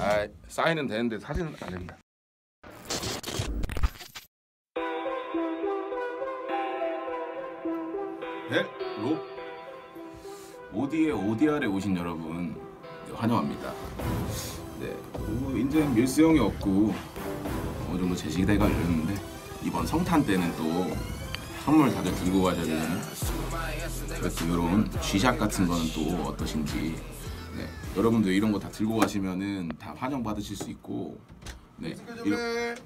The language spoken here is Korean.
아 사인은 되는데 사진은 안 됩니다. 네, 로? 오디의 오디알에 오신 여러분. 네, 환영합니다. 네, 뭐 이제 밀수 형이 없고 어느 정도 제시대가 열렸는데 이번 성탄 때는 또 선물 다들 들고 가셔야 되잖아요. 그래서 이런 G샷 같은 거는 또 어떠신지 네, 여러분들 이런 거 다 들고 가시면은 다 환영 받으실 수 있고 네, 이런,